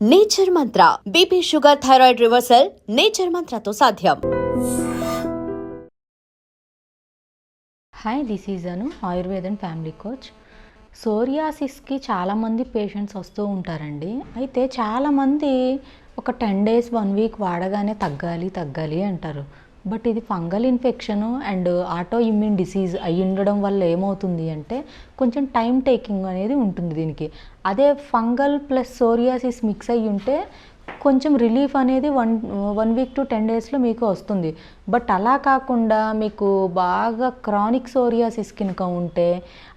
Nature Mantra. BP sugar thyroid reversal nature మంత్రతో సాధ్యం. Hi this is Anu Ayurvedic family coach సోరియాసిస్కి చాలామంది patients వస్తూ ఉంటారండి. అయితే చాలామంది ఒక టెన్ డేస్ వన్ వీక్ వాడగానే తగ్గాలి తగ్గాలి అంటారు. బట్ ఇది fungal infection and autoimmune disease అయి ఉండడం వల్ల ఏమవుతుంది అంటే కొంచెం టైం టేకింగ్ అనేది ఉంటుంది దీనికి. అదే ఫంగల్ ప్లస్ సోరియాసిస్ మిక్స్ అయ్యి ఉంటే కొంచెం రిలీఫ్ అనేది one one week to ten డేస్లో మీకు వస్తుంది. బట్ అలా కాకుండా మీకు బాగా క్రానిక్ సోరియాసిస్ కనుక ఉంటే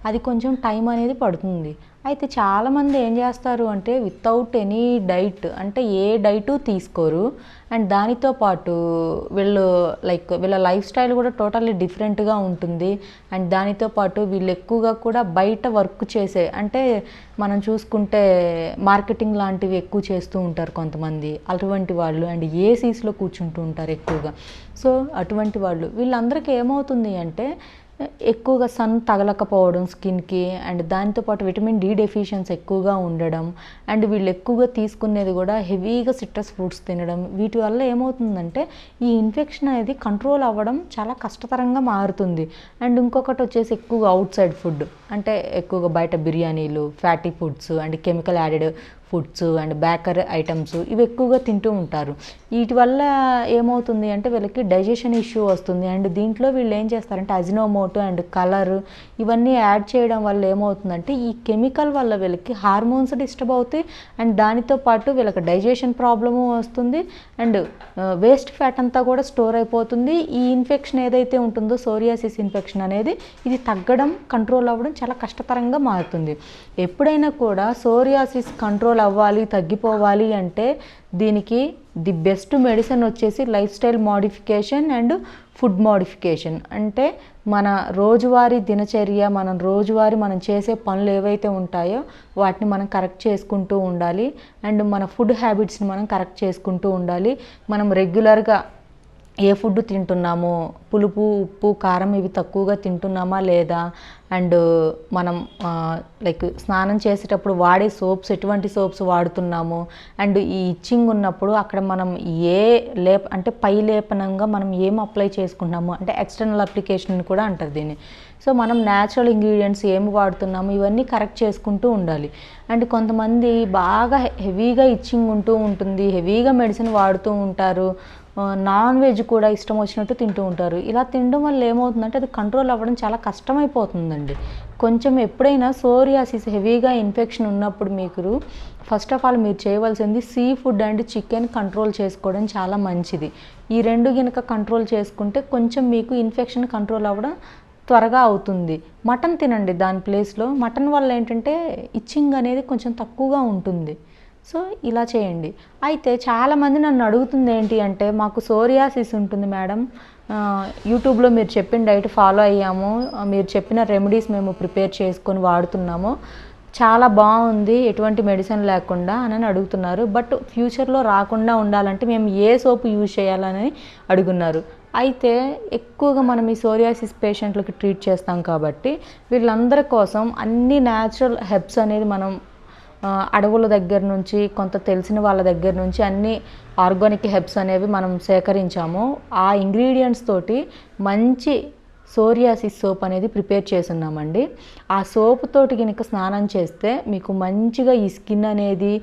అది కొంచెం టైం అనేది పడుతుంది. అయితే చాలామంది ఏం చేస్తారు అంటే వితౌట్ ఎనీ డైట్ అంటే ఏ డైటు తీసుకోరు. అండ్ దానితో పాటు వీళ్ళు లైక్ వీళ్ళ లైఫ్ స్టైల్ కూడా టోటల్లీ డిఫరెంట్గా ఉంటుంది. అండ్ దానితో పాటు వీళ్ళు ఎక్కువగా కూడా బయట వర్క్ చేసే అంటే మనం చూసుకుంటే మార్కెటింగ్ లాంటివి ఎక్కువ చేస్తూ ఉంటారు కొంతమంది. అటువంటి వాళ్ళు అండ్ ఏసీస్లో కూర్చుంటూ ఉంటారు ఎక్కువగా. సో అటువంటి వాళ్ళు వీళ్ళందరికీ ఏమవుతుంది అంటే ఎక్కువగా సన్ తగలకపోవడం స్కిన్కి అండ్ దాంతోపాటు విటమిన్ డి డెఫిషియన్స్ ఎక్కువగా ఉండడం అండ్ వీళ్ళు ఎక్కువగా తీసుకునేది కూడా హెవీగా సిట్రస్ ఫ్రూట్స్ తినడం. వీటి వల్ల ఏమవుతుందంటే ఈ ఇన్ఫెక్షన్ అనేది కంట్రోల్ అవ్వడం చాలా కష్టతరంగా మారుతుంది. అండ్ ఇంకొకటి వచ్చేసి ఎక్కువగా అవుట్ సైడ్ ఫుడ్ అంటే ఎక్కువగా బయట బిర్యానీలు fatty foods and chemical added foods and baker items ఇవి ఎక్కువగా తింటూ ఉంటారు. వీటి వల్ల ఏమవుతుంది అంటే వీళ్ళకి డైజెషన్ ఇష్యూ వస్తుంది. అండ్ దీంట్లో వీళ్ళు ఏం చేస్తారంటే అజినోమోటో అండ్ కలర్ ఇవన్నీ యాడ్ చేయడం వల్ల ఏమవుతుందంటే ఈ కెమికల్ వల్ల వీళ్ళకి హార్మోన్స్ డిస్టర్బ్ అవుతాయి. అండ్ దానితో పాటు వీళ్ళకి డైజెషన్ ప్రాబ్లము వస్తుంది. అండ్ వేస్ట్ ఫ్యాట్ అంతా కూడా స్టోర్ అయిపోతుంది. ఈ ఇన్ఫెక్షన్ ఏదైతే ఉంటుందో సోరియాసిస్ ఇన్ఫెక్షన్ అనేది ఇది తగ్గడం కంట్రోల్ అవ్వడం చాలా కష్టతరంగా మారుతుంది. ఎప్పుడైనా కూడా సోరియాసిస్ కంట్రోల్ అవ్వాలి తగ్గిపోవాలి అంటే దీనికి ది బెస్ట్ మెడిసిన్ వచ్చేసి lifestyle modification and food modification. అంటే మన రోజువారీ దినచర్య మనం రోజువారీ మనం చేసే పనులు ఏవైతే ఉంటాయో వాటిని మనం కరెక్ట్ చేసుకుంటూ ఉండాలి. అండ్ మన ఫుడ్ హ్యాబిట్స్ని మనం కరెక్ట్ చేసుకుంటూ ఉండాలి. మనం రెగ్యులర్గా ఏ ఫుడ్ తింటున్నాము పులుపు ఉప్పు కారం ఇవి తక్కువగా తింటున్నామా లేదా? అండ్ మనం లైక్ స్నానం చేసేటప్పుడు వాడే సోప్స్ ఎటువంటి సోప్స్ వాడుతున్నాము? అండ్ ఈ ఇచ్చింగ్ ఉన్నప్పుడు అక్కడ మనం ఏ లేప అంటే పై లేపనంగా మనం ఏం అప్లై చేసుకుంటున్నాము? అంటే ఎక్స్టర్నల్ అప్లికేషన్ కూడా అంటారు దీన్ని. సో మనం న్యాచురల్ ఇంగ్రీడియంట్స్ ఏమి వాడుతున్నాము ఇవన్నీ కరెక్ట్ చేసుకుంటూ ఉండాలి. అండ్ కొంతమంది బాగా హెవీగా ఇచ్చింగ్ ఉంటూ ఉంటుంది హెవీగా మెడిసిన్ వాడుతూ ఉంటారు. నాన్ వెజ్ కూడా ఇష్టం వచ్చినట్టు తింటూ ఉంటారు. ఇలా తినడం వల్ల ఏమవుతుందంటే అది కంట్రోల్ అవ్వడం చాలా కష్టమైపోతుందండి. కొంచెం ఎప్పుడైనా సోరియాసిస్ హెవీగా ఇన్ఫెక్షన్ ఉన్నప్పుడు మీకు ఫస్ట్ ఆఫ్ ఆల్ మీరు చేయవలసింది seafood and chicken control చేసుకోవడం చాలా మంచిది. ఈ రెండు గినక కంట్రోల్ చేసుకుంటే కొంచెం మీకు ఇన్ఫెక్షన్ కంట్రోల్ అవ్వడం త్వరగా అవుతుంది. మటన్ తినండి దాని ప్లేస్లో మటన్ వల్ల ఏంటంటే ఇచ్చింగ్ అనేది కొంచెం తక్కువగా ఉంటుంది. సో ఇలా చేయండి. అయితే చాలామంది నన్ను అడుగుతుంది ఏంటి అంటే మాకు సోరియాసిస్ ఉంటుంది మేడం. యూట్యూబ్లో మీరు చెప్పిన డైట్ ఫాలో అయ్యాము. మీరు చెప్పిన రెమెడీస్ మేము ప్రిపేర్ చేసుకొని వాడుతున్నాము. చాలా బాగుంది ఎటువంటి మెడిసిన్ లేకుండా అని అడుగుతున్నారు. బట్ ఫ్యూచర్లో రాకుండా ఉండాలంటే మేము ఏ సోపు యూజ్ చేయాలని అడుగున్నారు. అయితే ఎక్కువగా మనం ఈ సోరియాసిస్ పేషెంట్లకి ట్రీట్ చేస్తాం కాబట్టి వీళ్ళందరి కోసం అన్ని న్యాచురల్ హెబ్స్ అనేది మనం అడవుల దగ్గర నుంచి కొంత తెలిసిన వాళ్ళ దగ్గర నుంచి అన్ని ఆర్గానిక్ హెబ్స్ అనేవి మనం సేకరించాము. ఆ ఇంగ్రీడియంట్స్ తోటి మంచి సోరియాసిస్ సోప్ అనేది ప్రిపేర్ చేస్తున్నామండి. ఆ సోప్ తోటి కనుక స్నానం చేస్తే మీకు మంచిగా ఈ స్కిన్ అనేది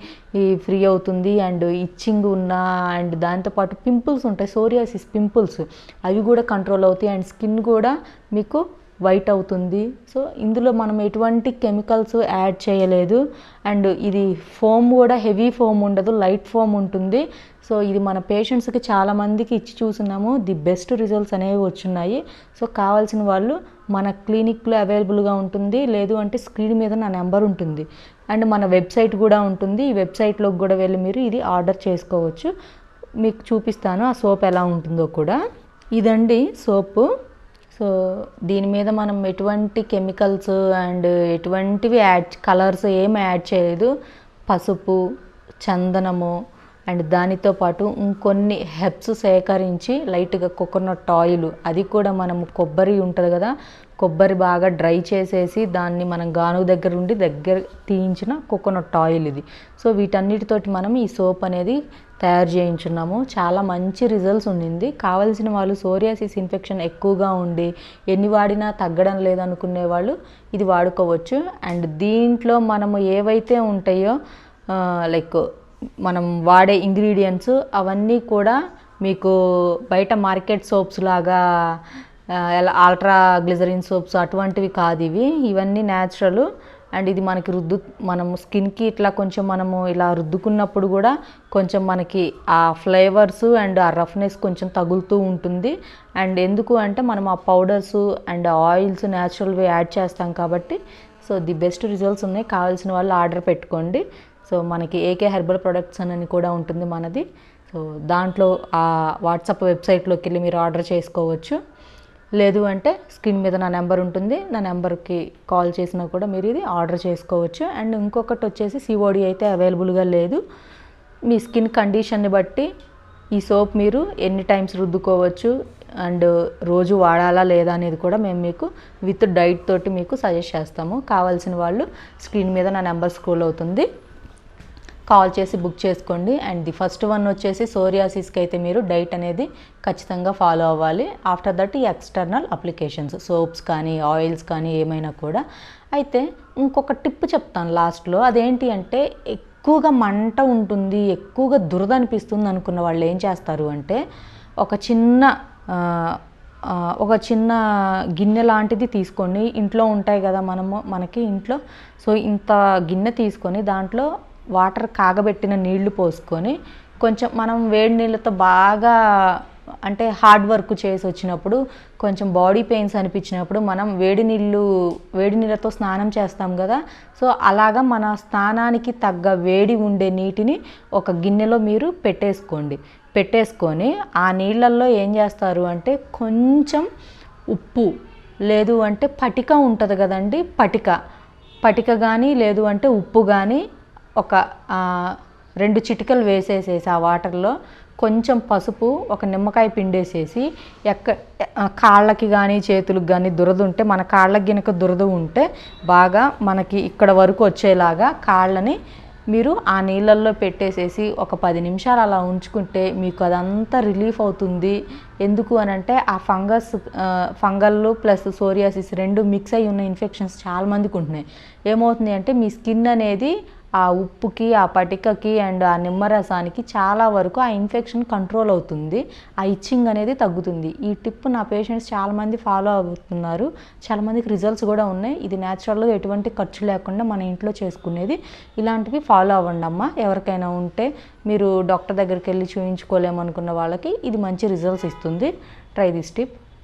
ఫ్రీ అవుతుంది అండ్ ఇచ్చింగ్ ఉన్న అండ్ దాంతోపాటు పింపుల్స్ ఉంటాయి సోరియాసిస్ పింపుల్స్. అవి కూడా కంట్రోల్ అవుతాయి అండ్ స్కిన్ కూడా మీకు వైట్ అవుతుంది. సో ఇందులో మనం ఎటువంటి కెమికల్స్ యాడ్ చేయలేదు. అండ్ ఇది ఫోమ్ కూడా హెవీ ఫోమ్ ఉండదు లైట్ ఫోమ్ ఉంటుంది. సో ఇది మన పేషెంట్స్కి చాలామందికి ఇచ్చి చూస్తున్నాము. ది బెస్ట్ రిజల్ట్స్ అనేవి వచ్చున్నాయి సో కావాల్సిన వాళ్ళు మన క్లినిక్లో అవైలబుల్గా ఉంటుంది. లేదు అంటే స్క్రీన్ మీద నా నెంబర్ ఉంటుంది. అండ్ మన వెబ్సైట్ కూడా ఉంటుంది. ఈ వెబ్సైట్లోకి కూడా వెళ్ళి మీరు ఇది ఆర్డర్ చేసుకోవచ్చు. మీకు చూపిస్తాను ఆ సోప్ ఎలా ఉంటుందో కూడా. ఇదండి సోపు. సో దీని మీద మనం ఎటువంటి కెమికల్స్ అండ్ ఎటువంటివి యాడ్ కలర్స్ ఏం యాడ్ చేయలేదు. పసుపు చందనము అండ్ దానితో పాటు ఇంకొన్ని హెబ్స్ సేకరించి లైట్గా కోకోనట్ ఆయిల్ అది కూడా మనము కొబ్బరి ఉంటుంది కదా కొబ్బరి బాగా డ్రై చేసేసి దాన్ని మనం గానుగ దగ్గర ఉండి దగ్గర తీయించిన కోకోనట్ ఆయిల్ ఇది. సో వీటన్నిటితోటి మనం ఈ సోప్ అనేది తయారు చేయించున్నాము. చాలా మంచి రిజల్ట్స్ ఉండింది కావాల్సిన వాళ్ళు సోరియాసిస్ ఇన్ఫెక్షన్ ఎక్కువగా ఉండి ఎన్ని వాడినా తగ్గడం లేదనుకునే వాళ్ళు ఇది వాడుకోవచ్చు. అండ్ దీంట్లో మనము ఏవైతే ఉంటాయో లైక్ మనం వాడే ఇంగ్రీడియంట్స్ అవన్నీ కూడా మీకు బయట మార్కెట్ సోప్స్ లాగా ఎలా ఆల్ట్రా గ్లిజరిన్ సోప్స్ అటువంటివి కాదు ఇవి. ఇవన్నీ న్యాచురల్ అండ్ ఇది మనకి రుద్దు మనము స్కిన్కి ఇట్లా కొంచెం మనము ఇలా రుద్దుకున్నప్పుడు కూడా కొంచెం మనకి ఆ ఫ్లేవర్స్ అండ్ ఆ రఫ్నెస్ కొంచెం తగులుతూ ఉంటుంది. అండ్ ఎందుకు అంటే మనం ఆ పౌడర్స్ అండ్ ఆయిల్స్ న్యాచురల్వి యాడ్ చేస్తాం కాబట్టి సో ది బెస్ట్ రిజల్ట్స్ ఉన్నాయి. కావాల్సిన వాళ్ళు ఆర్డర్ పెట్టుకోండి. సో మనకి ఏకే హెర్బల్ ప్రొడక్ట్స్ అని కూడా ఉంటుంది మనది. సో దాంట్లో ఆ వాట్సాప్ వెబ్సైట్లోకి వెళ్ళి మీరు ఆర్డర్ చేసుకోవచ్చు. లేదు అంటే స్క్రీన్ మీద నా నెంబర్ ఉంటుంది. నా నెంబర్కి కాల్ చేసినా కూడా మీరు ఇది ఆర్డర్ చేసుకోవచ్చు. అండ్ ఇంకొకటి వచ్చేసి సిఓడి అయితే అవైలబుల్గా లేదు. మీ స్కిన్ కండిషన్ని బట్టి ఈ సోప్ మీరు ఎన్ని టైమ్స్ రుద్దుకోవచ్చు అండ్ రోజు వాడాలా లేదా అనేది కూడా మేము మీకు విత్ డైట్ తోటి మీకు సజెస్ట్ చేస్తాము. కావాల్సిన వాళ్ళు స్క్రీన్ మీద నా నెంబర్ స్క్రోల్ అవుతుంది. కాల్ చేసి బుక్ చేసుకోండి. అండ్ ది ఫస్ట్ వన్ వచ్చేసి సోరియాసిస్కి అయితే మీరు డైట్ అనేది ఖచ్చితంగా ఫాలో అవ్వాలి. ఆఫ్టర్ దట్ ఈ ఎక్స్టర్నల్ అప్లికేషన్స్ సోప్స్ కానీ ఆయిల్స్ కానీ ఏమైనా కూడా. అయితే ఇంకొక టిప్ చెప్తాను లాస్ట్లో. అదేంటి అంటే ఎక్కువగా మంట ఉంటుంది ఎక్కువగా దురద అనిపిస్తుంది అనుకున్న వాళ్ళు ఏం చేస్తారు అంటే ఒక చిన్న ఒక చిన్న గిన్నె లాంటిది తీసుకొని ఇంట్లో ఉంటాయి కదా మనము మనకి ఇంట్లో. సో ఇంత గిన్నె తీసుకొని దాంట్లో వాటర్ కాగబెట్టిన నీళ్ళు పోసుకొని కొంచెం మనం వేడి నీళ్ళతో బాగా అంటే హార్డ్ వర్క్ చేసి వచ్చినప్పుడు కొంచెం బాడీ పెయిన్స్ అనిపించినప్పుడు మనం వేడి నీళ్ళు వేడి నీళ్ళతో స్నానం చేస్తాం కదా. సో అలాగా మన స్నానానికి తగ్గ వేడి ఉండే నీటిని ఒక గిన్నెలో మీరు పెట్టేసుకోండి. పెట్టేసుకొని ఆ నీళ్ళల్లో ఏం చేస్తారు అంటే కొంచెం ఉప్పు లేదు అంటే పటిక ఉంటుంది కదండి పటిక. పటిక కానీ లేదు అంటే ఉప్పు కానీ ఒక రెండు చిటికలు వేసేసేసి ఆ వాటర్లో కొంచెం పసుపు ఒక నిమ్మకాయ పిండేసేసి ఎక్క కాళ్ళకి కానీ చేతులకు కానీ దురద ఉంటే మన కాళ్ళకి గనుక దురద ఉంటే బాగా మనకి ఇక్కడ వరకు వచ్చేలాగా కాళ్ళని మీరు ఆ నీళ్ళల్లో పెట్టేసేసి ఒక పది నిమిషాలు అలా ఉంచుకుంటే మీకు అదంతా రిలీఫ్ అవుతుంది. ఎందుకు అని అంటే ఆ ఫంగస్ ఫంగల్ ప్లస్ సోరియాసిస్ రెండు మిక్స్ అయి ఉన్న ఇన్ఫెక్షన్స్ చాలా మందికి ఉంటున్నాయి. ఏమవుతుంది అంటే మీ స్కిన్ అనేది ఆ ఉప్పుకి ఆ పటికకి అండ్ ఆ నిమ్మరసానికి చాలా వరకు ఆ ఇన్ఫెక్షన్ కంట్రోల్ అవుతుంది. ఆ ఇచ్చింగ్ అనేది తగ్గుతుంది. ఈ టిప్ నా పేషెంట్స్ చాలామంది ఫాలో అవుతున్నారు. చాలామందికి రిజల్ట్స్ కూడా ఉన్నాయి. ఇది న్యాచురల్గా ఎటువంటి ఖర్చు లేకుండా మన ఇంట్లో చేసుకునేది. ఇలాంటివి ఫాలో అవ్వండి అమ్మ. ఎవరికైనా ఉంటే మీరు డాక్టర్ దగ్గరికి వెళ్ళి చూయించుకోలేమనుకున్న వాళ్ళకి ఇది మంచి రిజల్ట్స్ ఇస్తుంది. Try this tip